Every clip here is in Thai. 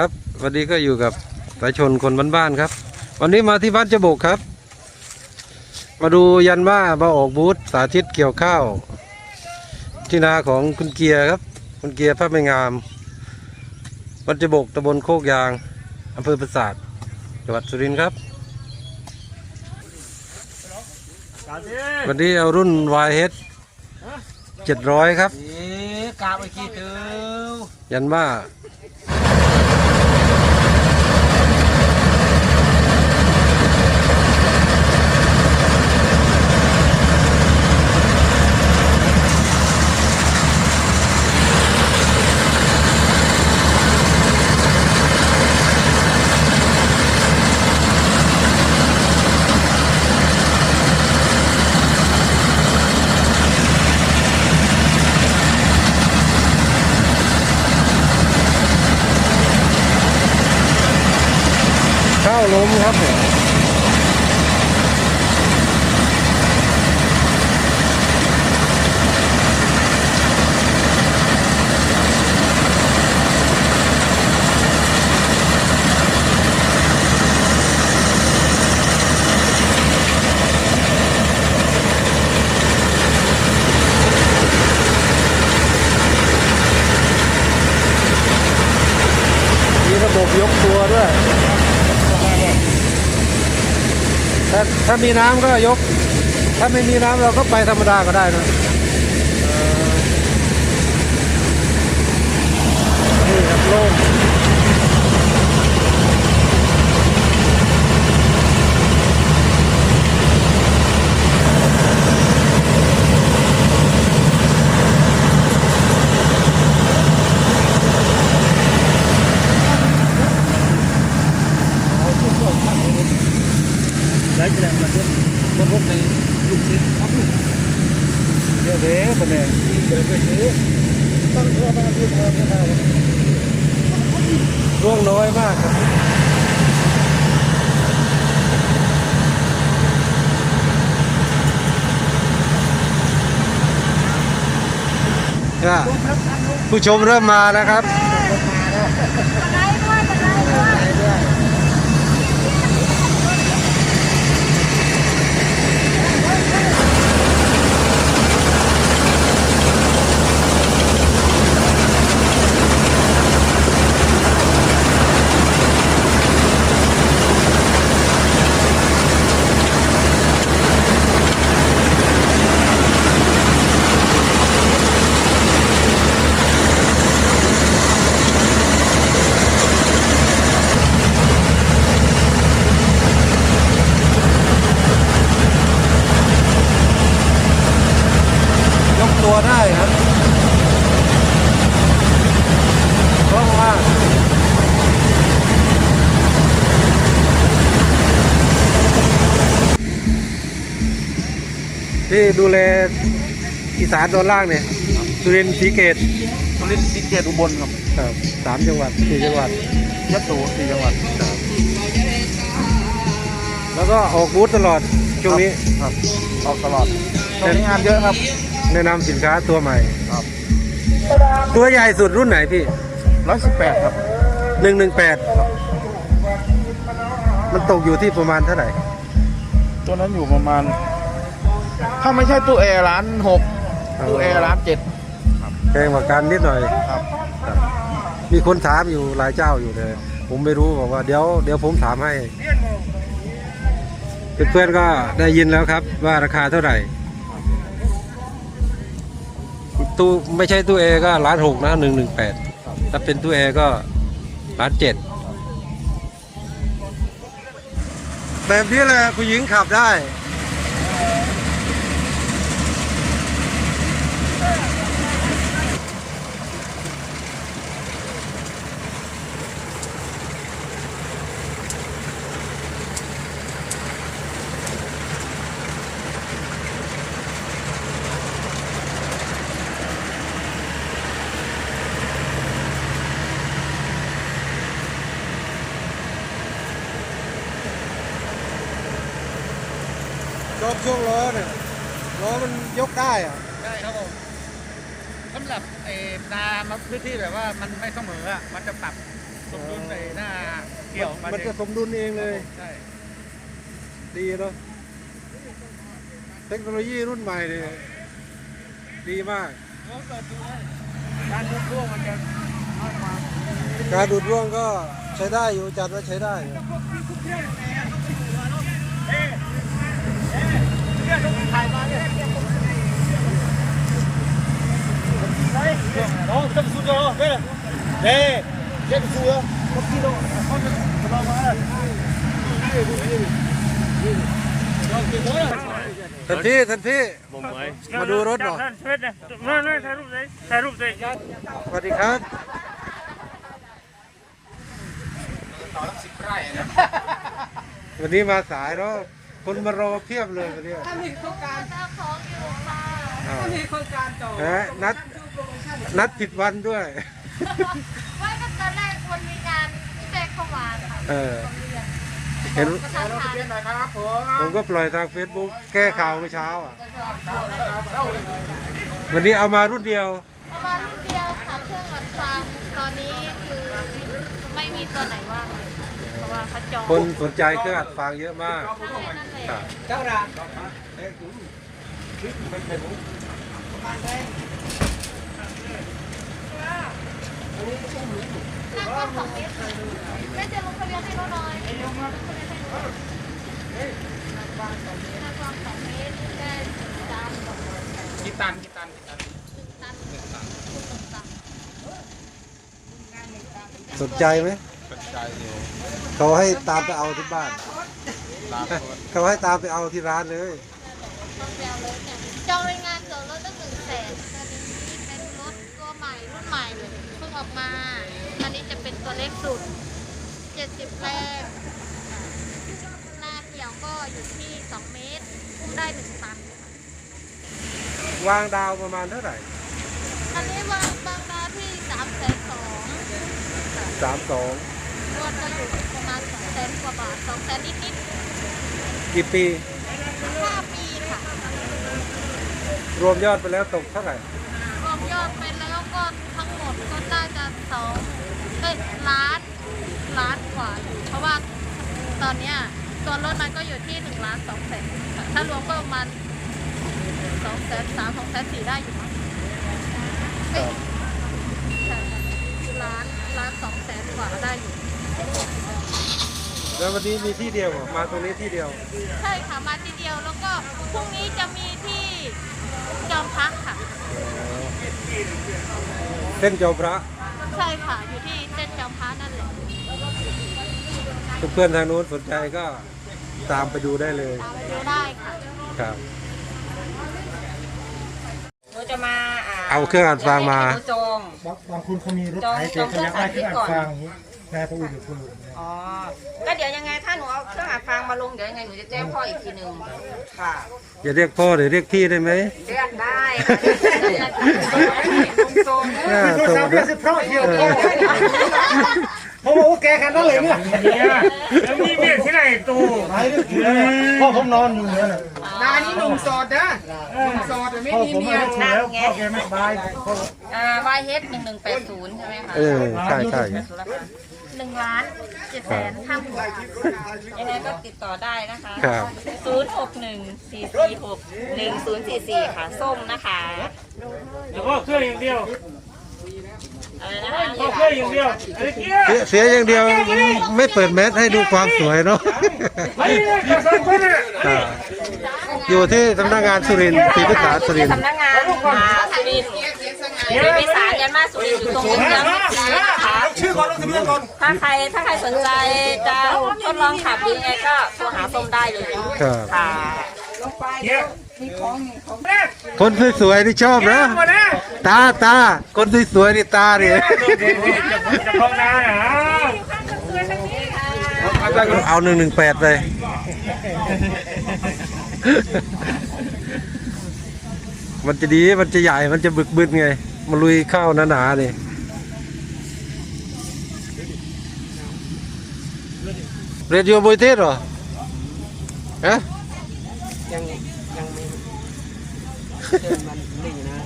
ครับวันนี้ก็อยู่กับสายชนคนบ้านๆครับ วันนี้มาที่บ้านเจาบกครับ มาดูยันว่ามาออกบูธสาธิตเกี่ยวข้าว ที่นาของคุณเกียร์ครับ คุณเกียร์พระไม่งามบ้านเจาบกตำบลโคกยางอำเภอปราสาทจังหวัดสุรินทร์ครับวันนี้เอารุ่น YH 700 ครับเอ๊ะกาไปขี้เตือยันว่า ข้าวล้มครับผมมีระบบยกตัวด้วย ถ้าถ้ามีน้ำก็ยก ถ้าไม่มีน้ำเราก็ไปธรรมดาก็ได้นะ เออนี่ครับโล่งเดี๋ยวเดี๋ยวไปเนี่ยเดี๋ยวไปซื้อต้องรอมาที่ทางนะครับร่วงน้อยมากครับผู้ชมเริ่มมานะครับ ได้ครับ เพราะว่าที่ดูแลอีสานตอนล่างเนี่ยสุรินทร์ศรีเกตสุรินทร์ศรีเกตอุบลครับครับสามจังหวัดสี่จังหวัดยะโสสี่จังหวัดแล้วก็ออกบูธตลอดช่วงนี้ครับออกตลอดตรงนี้งานเยอะครับ แนะนำสินค้าตัวใหม่ ครับตัวใหญ่สุดรุ่นไหนพี่ร้อยสิบแปดครับหนึ่งหนึ่งแปดมันตกอยู่ที่ประมาณเท่าไหร่ ตัวนั้นอยู่ประมาณ ถ้าไม่ใช่ตู้แอร์ร้านหกตู้แอร์ร้านเจ็ดแพงกว่ากันนิดหน่อย ครับ มีคนถามอยู่หลายเจ้าอยู่เลย ผมไม่รู้บอกว่าเดี๋ยวเดี๋ยวผมถามให้เพื่อนๆก็ได้ยินแล้วครับว่าราคาเท่าไหร่ ตู้ไม่ใช่ตู้เอก็ล้านหกนะหนึ่งหนึ่งแปดถ้าเป็นตู้เอก็ล้านเจ็ดแบบนี้แหละผู้หญิงขับได้ ชอบช่วงล้อเนี่ยล้อมันยกได้อะใช่ครับผมสำหรับไอเอนามาพื้นที่แบบว่ามันไม่เสมออะมันจะปรับสมดุลในหน้าเกี่ยวมันจะสมดุลเองเลย ใช่ ดีเนาะเทคโนโลยีรุ่นใหม่เนี่ยดีมาก การดูร่วงมันจะน้อยกว่าการดูดร่วงก็ใช้ได้อยู่จัดว่าใช้ได้ อยู่น้องจะสู้จ้ะเด้เด้เด้สู้อะคนที่เราเขาจะมามาทันทีทันทีมาดูรถหน่อยมาหน่อยถ่ายรูปเลยถ่ายรูปเลยสวัสดีครับวันนี้มาสายเนาะ คนมารอเพียบเลยวันนี้ถ้ามีโครงการเจ้าของอยู่ค่ะอ้าวถ้ามีโครงการต่อนะนัดดูโปรโมชั่นนัดผิดวันด้วย ว่าก็ตอนแรกคนมีงานพี่แจ๊คเข้ามาค่ะเออเรียนเห็นประชาชนเป็นหน่อยครับผมผมก็ปล่อยทาง Facebook แก้ข่าวเมื่อเช้าอะ วันนี้เอามารุ่นเดียว ประมาณรุ่นเดียวค่ะเครื่องอัดฟังตอนนี้คือไม่มีตัวไหนว่างเลยเพราะ ว่าเขาจองคนสนใจเครื่องอัดฟังเยอะมากนั่นแหละนั่นแหละครับเจ้าด่านนั่งก็สองเมตรแม่จะลงทะเบียนให้เราหน่อยลงทะเบียนให้เรานั่งกว้างสองเมตรนั่งกว้างสองเมตรได้ตามกฎหมายกี่ตันกี่ตันกี่ตันตันหนึ่งตันหนึ่งตันสนใจไหมสน ใจอยู่เขาให้ตามไปเอาที่บ้าน ตามคนเขาให้ตามไปเอาที่ร้านเลยต้องไปเอารถเนี่ยจองในงานเกิดรถตั้งหนึ่งแสนตอนนี้เป็นรถตัวใหม่รุ่นใหม่เลยเพิ่งออกมา อันนี้จะเป็นตัวเล็กสุด 70แรงหน้าเกี่ยวก็อยู่ที่ 2 เมตรอุ้มได้1ตันวางดาวประมาณเท่าไหร่อันนี้วางบางดาที่3แสนสอง สามสองร วดก็อยู่ประมาณ2แสนกว่าบาท2แสนนิดกี่ปีๆ5ปีค่ะ รวมยอดไปแล้วตกเท่าไหร่รวมยอดไปแล้วก็ทั้งหมดก็น่าจะสองเอ้ยล้านล้านกว่าอยู่เพราะว่าตอนเนี้ยตัวรถมันก็อยู่ที่หนึ่งล้านสองแสนถ้ารวมก็ประมาณสองแสนสามสองแสนสี่ได้อยู่มั้งเอ้ยใช่ค่ะล้านล้านสองแสนกว่าได้อยู่ แล้ววันนี้มีที่เดียวเหรอมาตรงนี้ที่เดียว ใช่ค่ะมาทีเดียวแล้วก็พรุ่งนี้จะมีที่จอมพักค่ะ เส้นเจ้าพระใช่ค่ะอยู่ที่เส้นจอมพักนั่นแหละเพื่อนๆทางนู้นสนใจก็ตามไปดูได้เลยตามไปดูได้ค่ะครับ หนูจะมาเอาเครื่องอัดฟังมาให้หนูจอง บางบางคนเขามีรถจองไถจองเครื่องเขาอยากได้เครื่องอัดก่อนฟังอย่างนี้ นายประอุ่นอยู่คุณลุงเนี่ยอ๋อ ก็เดี๋ยวยังไงถ้าหนูเอาเครื่องอัดฟังมาลงเดี๋ยวยังไงหนูจะแจ้งพ่ออีกทีหนึ่งค่ะ อย่าเรียกพ่อเดี๋ยวเรียกพี่ได้ไหมเรียกได้ค่ะเรียกได้ตรงๆน่าโทรส่งศัพท์เด้เรียอกสิเพราะเดียว เขาบอกว่าแกกันนั่นเลยเนี่ยแล้วมีเมียที่ไหนตูไปเลยพ่อผมนอนอยู่เนี่ยน่ะนานี่หนุ่มโสดนะหนุ่มโสดแต่ไม่พ่อมีผมเมีไม่ยได้ถูกแล้วพ่อแกไม่สบายพ่ออ่า YH หนึ่งหนึ่งแปดศูนย์ใช่ไหมคะเออใช่ใช่หนึ่งล้านเจ็ดแสนห้าหมื่นยังไงก็ติดต่อได้นะคะครับศูนย์หกหนึ่งสี่สี่หกหนึ่งศูนย์สี่สี่ค่ะ ส้มนะคะเฉพาะเครื่องอย่างเดียวอะไรนะคะเฉพาะเครื่องอย่างเดียวไอ้ เกี้ยเสียเสียอย่างเดียวไม่เปิดแมสให้ดูความสวยเนาะไอ้เนี่ยกระสังคนน่ะอ่าอยู่ที่สำนักงานสุรินทร์ศรีพิษาสุรินทร์สำนักงานอ่าสุรินทร์มีสารยันมาสุรินทร์อยู่ตรงนี้นะคะชื่อก่อนลงทะเบียนก่อนถ้าใครถ้าใครสนใจจะทดลองขับยังไงก็โทรหาส้มได้เลยครับค่ะเกี้ย คนสวยๆนี่ชอบนะหมดนะตาตาคนสวยๆนี่ตาเนี่ยจะพ้องนาอะเอาหนึ่งหนึ่งแปดไปมันจะดีมันจะใหญ่มันจะบึกบึนไงมาลุยข้าวหนาๆนี่เรียนอยู่บุยเทศเหรอฮะยังยังไม่ เดินมันนี่นะ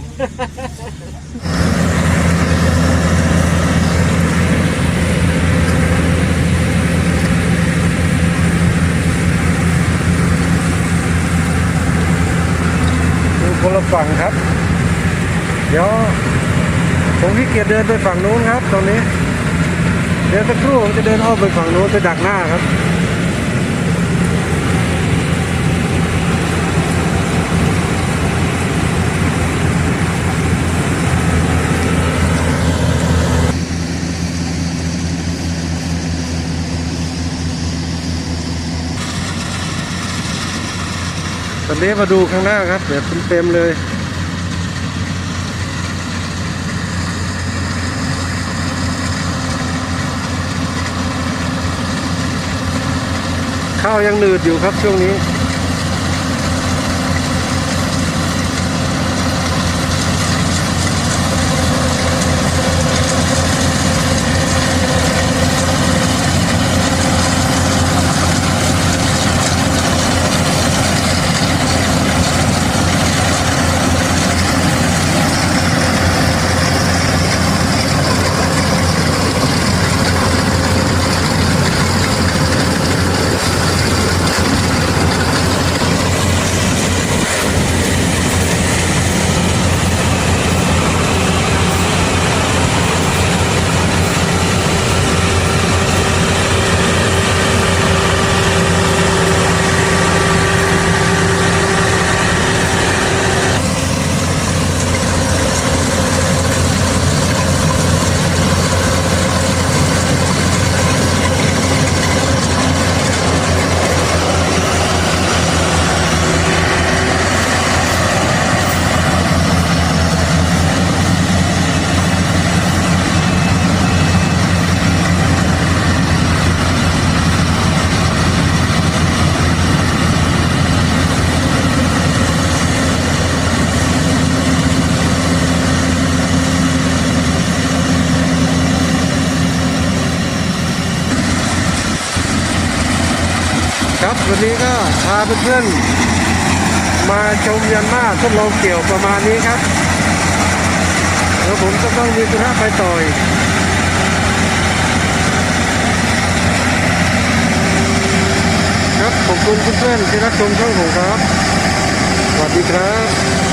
ดูคนละฝั่งครับ เดี๋ยวผมขี้เกียจเดินไปฝั่งนู้นครับ ตอนนี้ เดี๋ยวสักครู่ผมจะเดินอ้อมไปฝั่งนู้นไปดักหน้าครับ นี้มาดูข้างหน้าครับแบบเต็มๆเลย ข้าวยังหนืดอยู่ครับช่วงนี้ ครับวันนี้ก็พาเพื่อนๆมาชมยันมาทดลองเกี่ยวประมาณนี้ครับ แล้วผมก็ต้องมีธุระไปต่อยครับขอบคุณเพื่อนๆที่รับชมช่องผมครับ สวัสดีครับ